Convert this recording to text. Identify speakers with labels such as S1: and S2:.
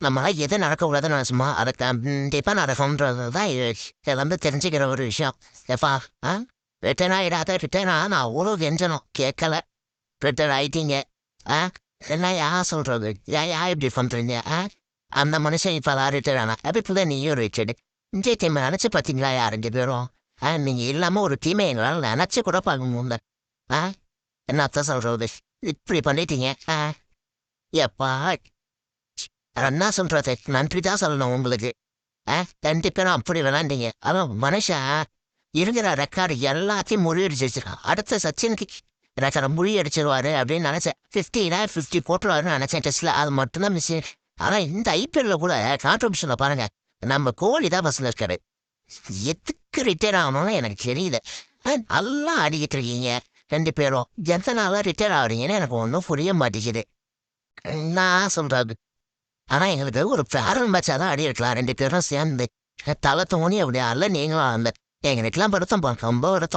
S1: நம்ம எது நடக்கக்கூடாதுன்னு சும்மா அதை கண்டிப்பாக நடக்கும்ன்றது தான் எல்லாமே வந்து தெரிஞ்சுக்கிற ஒரு விஷயம். எப்பா ஆ? ரிட்டர்ன் ஆகிடாத ரிட்டர்ன் நான் அவ்வளோ வெஞ்சனும் கேட்கல. ரிட்டர்ன் ஆயிட்டீங்க. ஆ? என்ன யார் சொல்கிறது ஏன் யார் இப்படி பண்ணுறீங்க ஆ? அந்த மனுஷன் இப்போ தான் ரிட்டர்ன் ஆனா. அதுக்குள்ள நீயும் ரிட்டர்டு இந்த டீம் நினச்சி பார்த்தீங்களா யா ரெண்டு பேரும்? ஆ நீங்கள் இல்லாமல் ஒரு டீமை எங்களால் நினச்சி கூட பார்க்க முடியல. ஆ? என்னத்த சொல்கிறது இப்படி பண்ணிட்டீங்க. ஆ? எப்பா என்ன சொல்றது நன்றி தான் சொல்லணும் உங்களுக்கு. ஆ ரெண்டு பேரும் அப்படி விளாண்டீங்க. அவன் மனுஷன் இருக்கிற ரெக்கார்டு எல்லாத்தையும் முறியடிச்சு வச்சிருக்கான் அடுத்த சச்சினுக்கு ரெக்கார்டை முறியடிச்சிருவாரு அப்படின்னு நினைச்சேன். ஃபிஃப்டினா ஃபிஃப்டி போட்டுருவாருன்னு நினைச்சேன் டெஸ்ட்ல. அது மட்டும்தான் மிஸ் ஆனால் இந்த ஐபிஎல்ல கூட கான்ட்ரிபியூஷனில் பாருங்க. நம்ம கோலி தான் பஸ்ஸில் இருக்காரு. எதுக்கு ரிட்டையர் ஆகணும்னு எனக்கு தெரியல. நல்லா ஆடிக்கிட்டு இருக்கீங்க. ரெண்டு பேரும். எத்தனால ரிட்டையர் ஆகிறீங்கன்னு எனக்கு ஒன்றும் புரிய மாட்டேங்குது. நான் சொல்றது? ஆனா எங்களுக்கு ஒரு பேரன் மேட்சா தான் ஆடி ரெண்டு பேரும் சேர்ந்து தலை தோணி அப்படி அல்ல நீங்களும் அந்த எங்களுக்கெல்லாம் வருத்தம் ரொம்ப வருத்தம்.